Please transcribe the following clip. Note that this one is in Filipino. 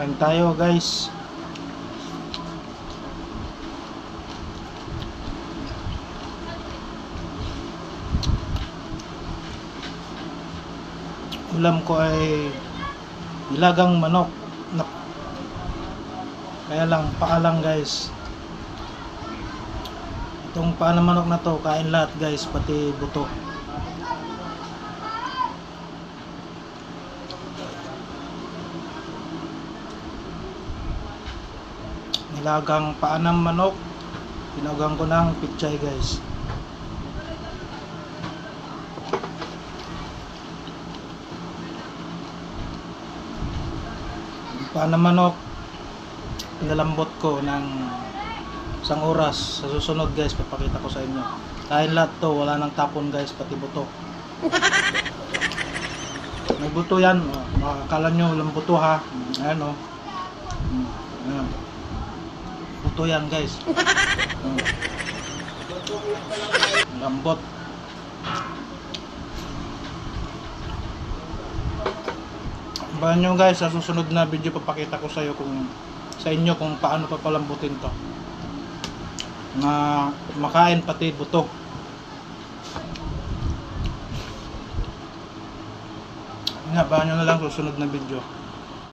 Kain tayo guys. Ulam ko ay nilagang manok. Kaya lang, paalang guys. Itong paa ng manok na to, kain lahat guys, pati buto. Nilagang paa ng manok. Tinagang ko ng pichay guys. Yung paa ng manok, pinalambot ko ng isang oras. Sa susunod guys, papakita ko sa inyo. Kain lahat to, wala nang tapon guys, pati buto. May buto yan, makakala nyo walang ha. Ayan o. Oh. Ayan. Buto yan guys. Oh. Lambot. Abangan nyo guys, sa susunod na video papakita ko sa iyo kung sa inyo kung paano papalambutin to na makain pati buto nga, abangan nyo na lang susunod na video